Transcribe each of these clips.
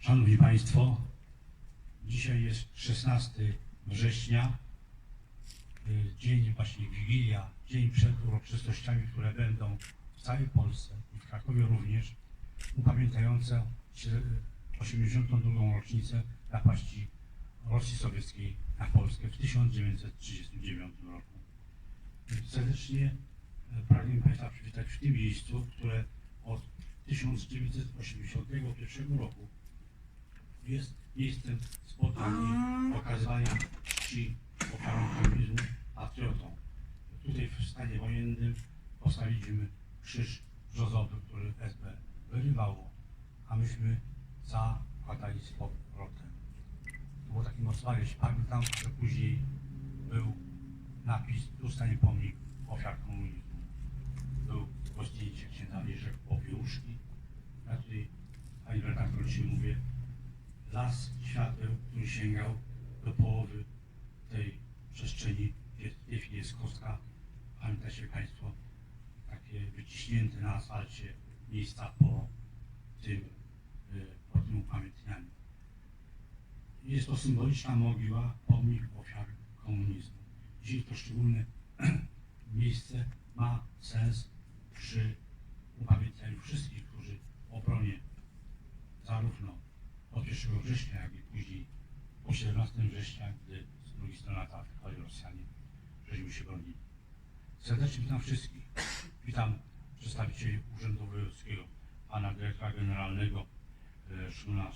Szanowni Państwo, dzisiaj jest 16 września, y, dzień właśnie Wigilia, dzień przed uroczystościami, które będą w całej Polsce i w Krakowie również, upamiętające się- 82. rocznicę napaści Rosji Sowieckiej na Polskę w 1939 roku. Serdecznie e, pragnę Państwa przywitać w tym miejscu, które od 1981 roku jest miejscem spotkań i okazywania czci ofiarom komunizmu, patriotom. Tutaj w stanie wojennym postawiliśmy krzyż brzozowy, który SB wyrywało, a myśmy zakładali z powrotem. To było taki mocny Pamiętam, że później był napis, tu stanie pomnik ofiar komunizmu. Był to zdjęcie księdza Jerzego Popiełuszki. Ja tutaj, pani redaktor, dzisiaj mówię, las świateł, który sięgał do połowy tej przestrzeni, gdzie w tej chwili jest kostka. Pamiętacie Państwo takie wyciśnięte na asfalcie miejsca po tym, y, po tym upamiętnianiu. Jest to symboliczna mogiła, pomnik ofiar komunizmu. Dzisiaj to szczególne miejsce ma sens przy upamiętnianiu wszystkich, którzy w obronie zarówno od 1 września, jak i później po 17 września, gdy z drugiej strony atakowali Rosjanie, żeśmy się bronili. Serdecznie witam wszystkich. Witam przedstawicieli Urzędu Wojewódzkiego, pana dyrektora generalnego e, Szymona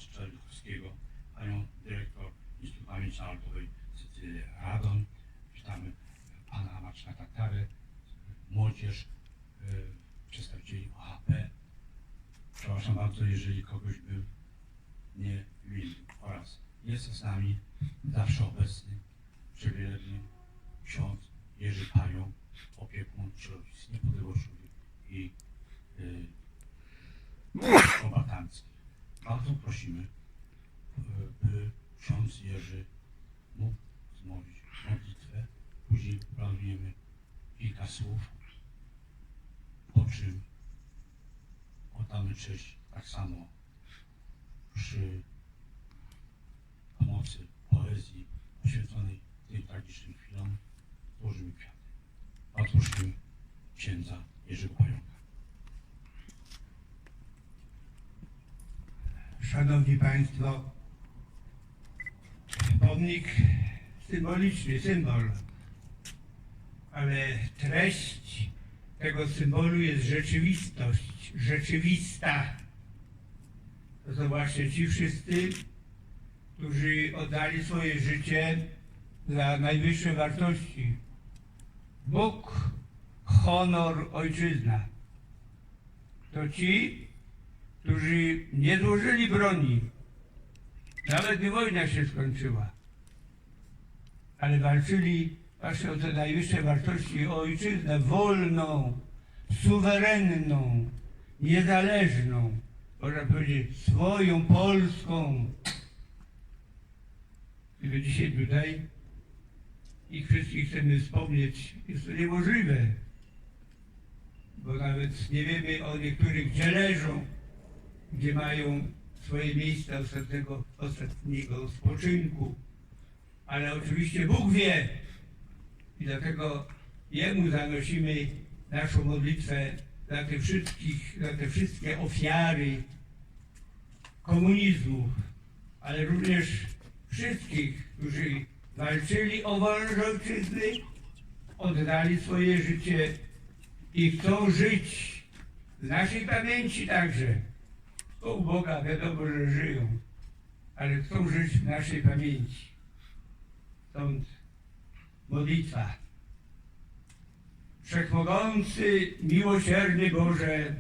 panią dyrektor Instytutu Pamięci Narodowej Cecylię Radon. Witamy pana Marcina Tatarę, młodzież, e, przedstawicieli OHP. Przepraszam bardzo, jeżeli kogoś był nie oraz jest z nami zawsze obecny, przywileżny ksiądz Jerzy Panią, opiekun środowisk niepodległościowych i y, kombatanckich. Bardzo prosimy, y, by ksiądz Jerzy mógł zmówić modlitwę, później planujemy kilka słów, po czym oddamy cześć tak samo przy pomocy poezji poświęconej tym tragicznym chwilom złożymy kwiaty. Prosimy księdza Jerzego Pająka. Szanowni Państwo, pomnik symboliczny, symbol, ale treść tego symbolu jest rzeczywistość, rzeczywista. Właśnie ci wszyscy, którzy oddali swoje życie za najwyższe wartości. Bóg, honor, ojczyzna. To ci, którzy nie złożyli broni, nawet gdy wojna się skończyła, ale walczyli właśnie o te najwyższe wartości, o ojczyznę wolną, suwerenną, niezależną, można powiedzieć swoją Polską. Do dzisiaj tutaj ich wszystkich chcemy wspomnieć. Jest to niemożliwe, bo nawet nie wiemy o niektórych, gdzie leżą, gdzie mają swoje miejsca ostatniego, ostatniego spoczynku. Ale oczywiście Bóg wie i dlatego Jemu zanosimy naszą modlitwę te wszystkich, za te wszystkie ofiary komunizmu, ale również wszystkich, którzy walczyli o wolność ojczyzny, oddali swoje życie i chcą żyć w naszej pamięci także. O u Boga wiadomo, że żyją, ale chcą żyć w naszej pamięci. Stąd modlitwa. Wszechmogący, miłosierny Boże,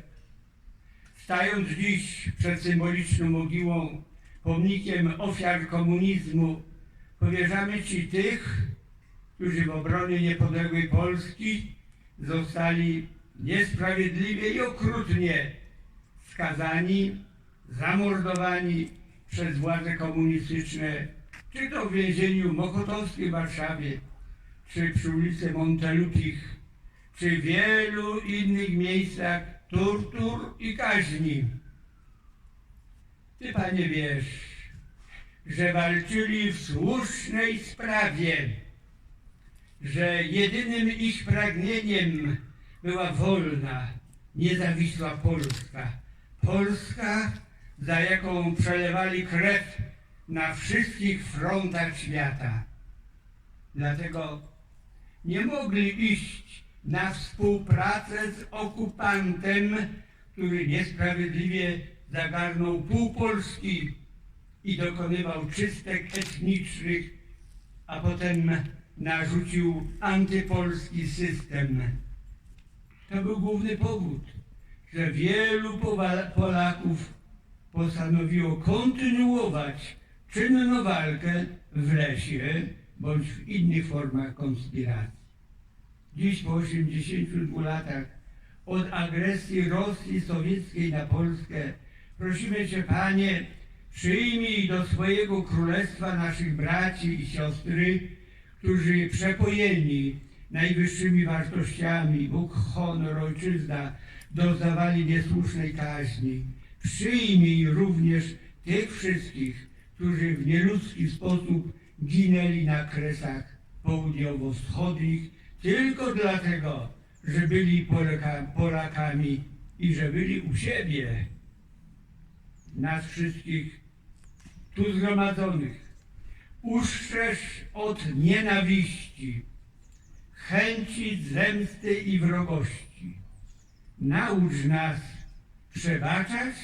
stając dziś przed symboliczną mogiłą, pomnikiem ofiar komunizmu, powierzamy Ci tych, którzy w obronie niepodległej Polski zostali niesprawiedliwie i okrutnie skazani, zamordowani przez władze komunistyczne, czy to w więzieniu mokotowskim w Warszawie, czy przy ulicy Montelupich, czy wielu innych miejscach tortur i kaźni. Ty, panie, wiesz, że walczyli w słusznej sprawie, że jedynym ich pragnieniem była wolna, niezawisła Polska. Polska, za jaką przelewali krew na wszystkich frontach świata. Dlatego nie mogli iść na współpracę z okupantem, który niesprawiedliwie zagarnął pół Polski i dokonywał czystek etnicznych, a potem narzucił antypolski system. To był główny powód, że wielu Polaków postanowiło kontynuować czynną walkę w lesie bądź w innych formach konspiracji. Dziś po 82 latach od agresji Rosji sowieckiej na Polskę prosimy Cię, Panie, przyjmij do swojego królestwa naszych braci i siostry, którzy przepojeni najwyższymi wartościami, Bóg, honor, ojczyzna, doznawali niesłusznej kaźni. Przyjmij również tych wszystkich, którzy w nieludzki sposób ginęli na kresach południowo-wschodnich tylko dlatego, że byli Polaka, Polakami i że byli u siebie. Nas wszystkich tu zgromadzonych ustrzeż od nienawiści, chęci zemsty i wrogości. Naucz nas przebaczać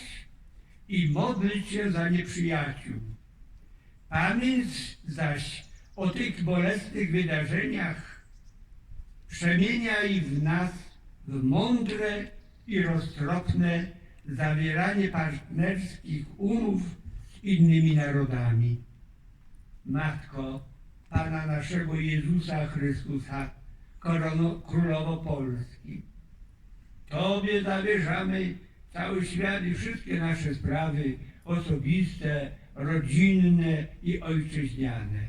i modlić się za nieprzyjaciół. Pamięć zaś o tych bolesnych wydarzeniach przemieniaj w nas w mądre i roztropne zawieranie partnerskich umów z innymi narodami. Matko Pana naszego Jezusa Chrystusa, korono, Królowo Polski, Tobie zawierzamy cały świat i wszystkie nasze sprawy osobiste, rodzinne i ojczyźniane.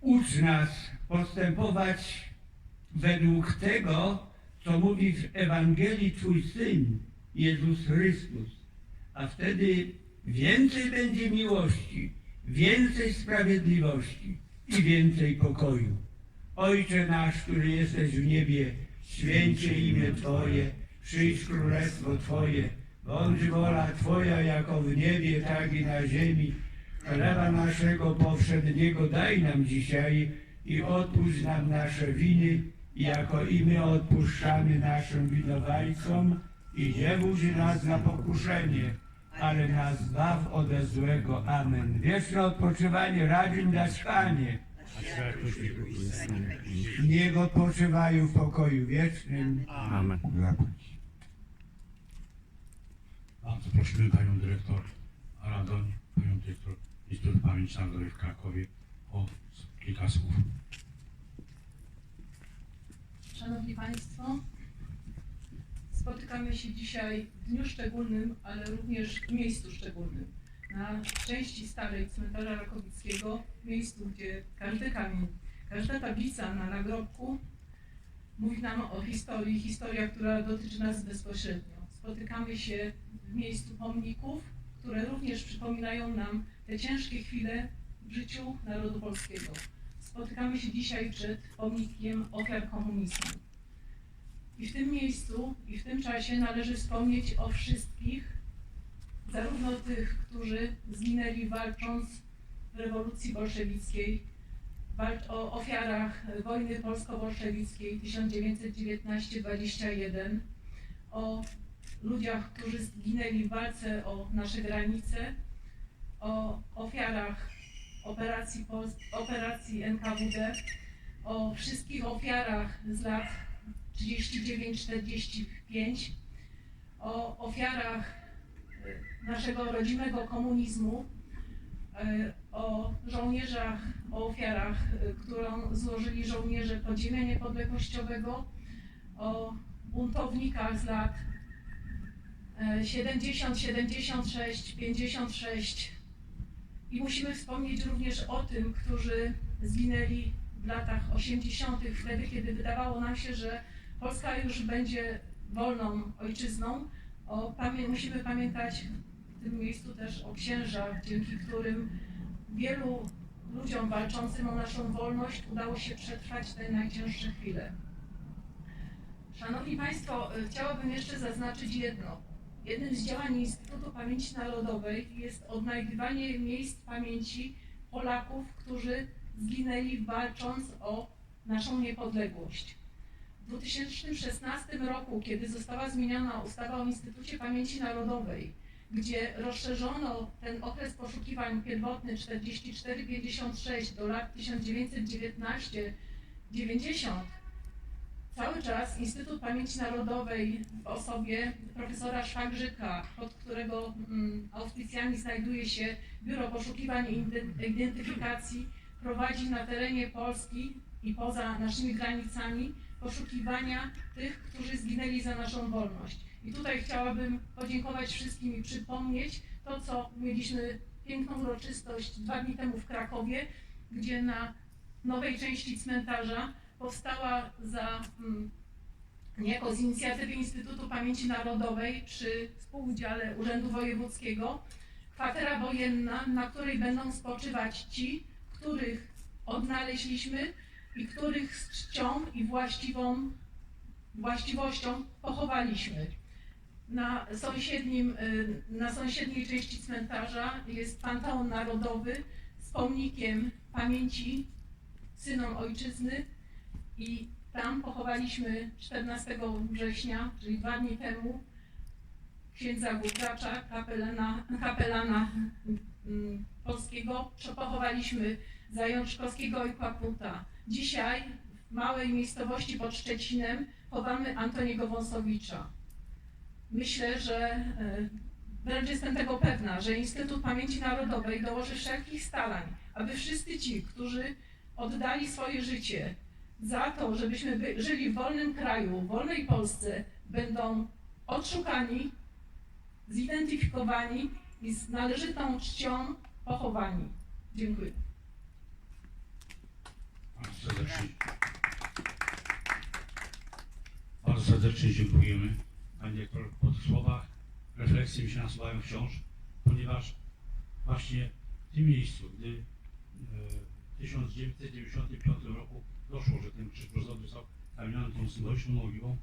Ucz nas postępować według tego, co mówi w Ewangelii Twój Syn, Jezus Chrystus, a wtedy więcej będzie miłości, więcej sprawiedliwości i więcej pokoju. Ojcze nasz, który jesteś w niebie, święcie imię Twoje, przyjdź królestwo Twoje, bądź wola Twoja jako w niebie, tak i na ziemi. Chleba naszego powszedniego daj nam dzisiaj i odpuść nam nasze winy, jako i my odpuszczamy naszym winowajcom i nie wódź nas na pokuszenie, ale nas zbaw ode złego. Amen. Wieczne odpoczywanie radzin dać Panie. Niech odpoczywają w pokoju wiecznym. Amen. Bardzo prosimy Panią Dyrektor Aradoń, Panią Dyrektor Instytutu Pamięci Narodowej w Krakowie o kilka słów. Szanowni Państwo, spotykamy się dzisiaj w dniu szczególnym, ale również w miejscu szczególnym. Na części starej cmentarza Rakowickiego, miejscu, gdzie każdy kamień, każda tablica na nagrobku mówi nam o historii, historia, która dotyczy nas bezpośrednio. Spotykamy się w miejscu pomników, które również przypominają nam te ciężkie chwile w życiu narodu polskiego. Spotykamy się dzisiaj przed pomnikiem ofiar komunizmu. I w tym miejscu i w tym czasie należy wspomnieć o wszystkich, zarówno tych, którzy zginęli walcząc w rewolucji bolszewickiej, o ofiarach wojny polsko-bolszewickiej 1919-21, o ludziach, którzy zginęli w walce o nasze granice, o ofiarach operacji, operacji NKWD, o wszystkich ofiarach z lat 39-45, o ofiarach e, naszego rodzimego komunizmu, e, o żołnierzach, o ofiarach, e, którą złożyli żołnierze podziemia niepodległościowego, o buntownikach z lat e, 70, 76, 56, i musimy wspomnieć również o tym, którzy zginęli w latach 80., wtedy, kiedy wydawało nam się, że Polska już będzie wolną ojczyzną. O, pamię musimy pamiętać tym miejscu też o księżach, dzięki którym wielu ludziom walczącym o naszą wolność udało się przetrwać te najcięższe chwile. Szanowni Państwo, chciałabym jeszcze zaznaczyć jedno. Jednym z działań Instytutu Pamięci Narodowej jest odnajdywanie miejsc pamięci Polaków, którzy zginęli walcząc o naszą niepodległość. W 2016 roku, kiedy została zmieniona ustawa o Instytucie Pamięci Narodowej, gdzie rozszerzono ten okres poszukiwań pierwotny 44-56 do lat 1919-90, cały czas Instytut Pamięci Narodowej w osobie profesora Szwagrzyka, pod którego mm, auspicjami znajduje się Biuro Poszukiwań i Identy- Identyfikacji, prowadzi na terenie Polski i poza naszymi granicami poszukiwania tych, którzy zginęli za naszą wolność. I tutaj chciałabym podziękować wszystkim i przypomnieć to, co mieliśmy piękną uroczystość dwa dni temu w Krakowie, gdzie na nowej części cmentarza powstała za mm, niejako z inicjatywy Instytutu Pamięci Narodowej przy współudziale Urzędu Wojewódzkiego kwatera wojenna, na której będą spoczywać ci, których odnaleźliśmy i których z czcią i właściwą właściwością pochowaliśmy. Na, sąsiednim, y, na sąsiedniej części cmentarza jest Panteon Narodowy z pomnikiem pamięci synom ojczyzny i tam pochowaliśmy 14 września, czyli dwa dni temu, księdza Gurgacza, kapelana, kapelana mm, polskiego. Pochowaliśmy Zajączkowskiego i Kłaputa. Dzisiaj w małej miejscowości pod Szczecinem chowamy Antoniego Wąsowicza. Myślę, że e, wręcz jestem tego pewna, że Instytut Pamięci Narodowej dołoży wszelkich starań, aby wszyscy ci, którzy oddali swoje życie za to, żebyśmy by, żyli w wolnym kraju, w wolnej Polsce, będą odszukani, zidentyfikowani i z należytą czcią pochowani. Dziękuję. Bardzo serdecznie. Dziękujemy. Pani dyrektor, po tych słowach refleksje mi się nasuwają wciąż, ponieważ właśnie w tym miejscu, gdy e, 1995 roku doszło, że ten krzyż brzozowy został zamieniony tą symboliczną mogiłą,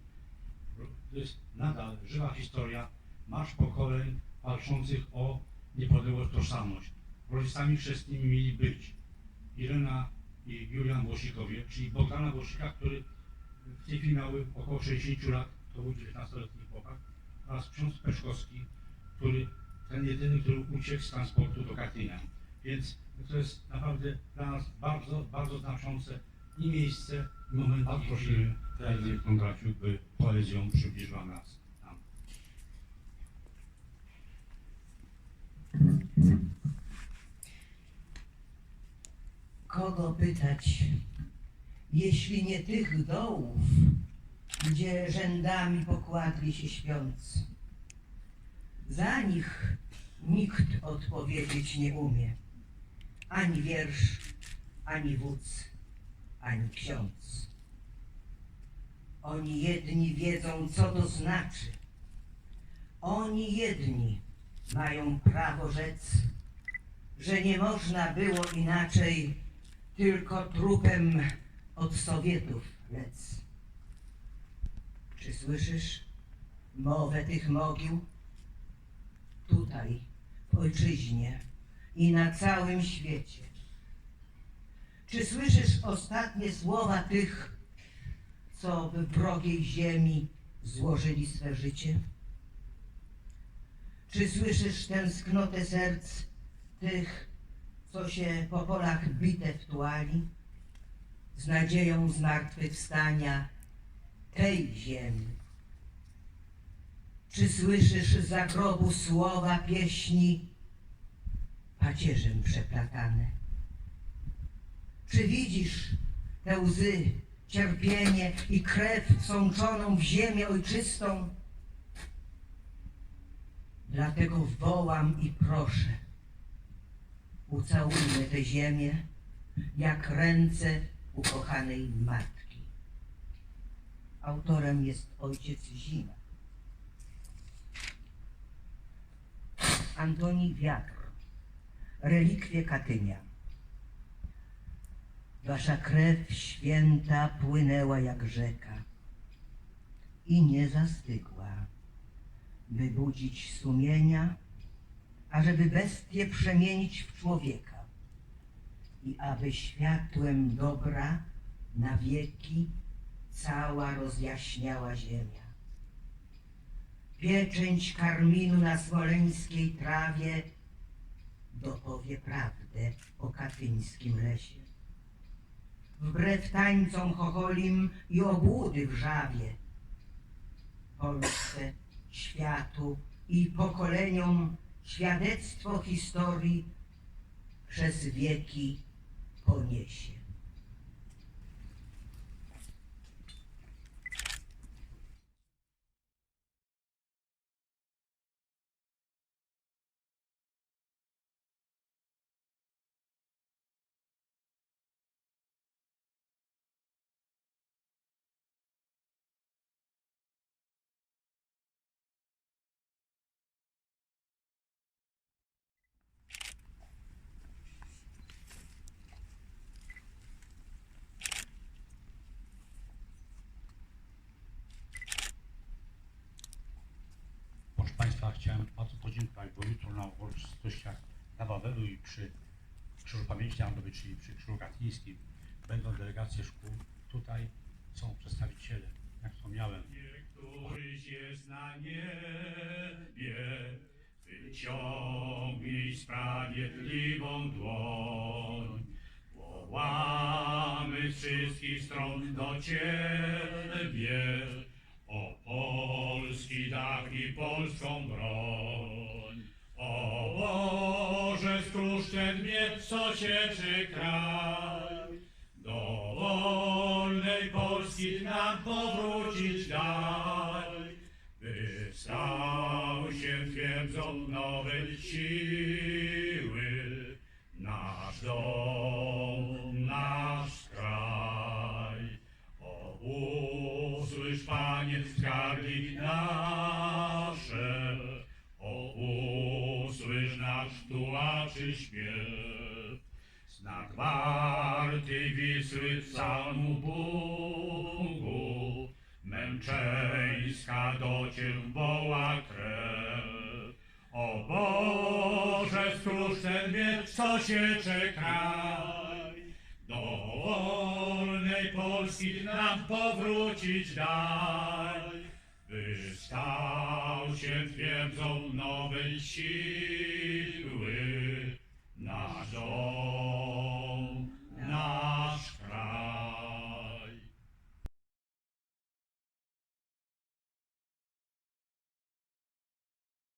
to jest nadal żywa historia marsz pokoleń walczących o niepodległość, tożsamość. Rodzicami chrzestnymi mieli być Irena i Julian Włosikowie, czyli Bogdana Włosika, który w tej chwili miały około 60 lat, to był 19-letni chłopak, oraz ksiądz Peszkowski, który ten jedyny, który uciekł z transportu do Katynia. Więc to jest naprawdę dla nas bardzo, bardzo znaczące i miejsce, i moment. Bardzo prosimy Terezy Kondraciuk, by poezją przybliżyła nas tam. Kogo pytać, jeśli nie tych dołów, gdzie rzędami pokładli się śpiący? Za nich nikt odpowiedzieć nie umie, ani wiersz, ani wódz, ani ksiądz. Oni jedni wiedzą, co to znaczy. Oni jedni mają prawo rzec, że nie można było inaczej, tylko trupem od Sowietów lec. Czy słyszysz mowę tych mogił? Tutaj, w ojczyźnie i na całym świecie. Czy słyszysz ostatnie słowa tych, co w wrogiej ziemi złożyli swe życie? Czy słyszysz tęsknotę serc tych, co się po polach bitew tuali, z nadzieją zmartwychwstania tej ziemi? Czy słyszysz za grobu słowa pieśni pacierzem przeplatane? Czy widzisz te łzy, cierpienie i krew sączoną w ziemię ojczystą? Dlatego wołam i proszę, ucałujmy tę ziemię jak ręce ukochanej matki. Autorem jest ojciec Zima. Antoni Wiatr, relikwie Katynia. Wasza krew święta płynęła jak rzeka i nie zastygła, by budzić sumienia, ażeby bestię przemienić w człowieka i aby światłem dobra na wieki cała rozjaśniała ziemia. Pieczęć karminu na smoleńskiej trawie dopowie prawdę o katyńskim lesie. Wbrew tańcom chocholim i obłudy wrzawie, Polsce, światu i pokoleniom świadectwo historii przez wieki poniesie. Proszę Państwa, chciałem bardzo podziękować, bo jutro na uroczystościach na Wawelu i przy Krzyżu Pamięci Narodowej, czyli przy Krzyżu Katyńskim, będą delegacje szkół. Tutaj są przedstawiciele, jak wspomniałem. Któryś jest na niebie, wyciągnij sprawiedliwą dłoń. Wołamy wszystkich stron do Ciebie, polski dach i polską broń. O Boże, skróż ten miecz, co sieczy kraj. Do wolnej Polski nam powrócić daj, by stał się twierdzą nowej siły, nasz dom, tułaczy śpiew. Znak warty Wisły psalmu Bogu, męczeńska do Cię woła krew. O Boże, skróż ten miecz, co się kraj, do wolnej Polski nam powrócić daj, by stał się twierdzą nowej siły.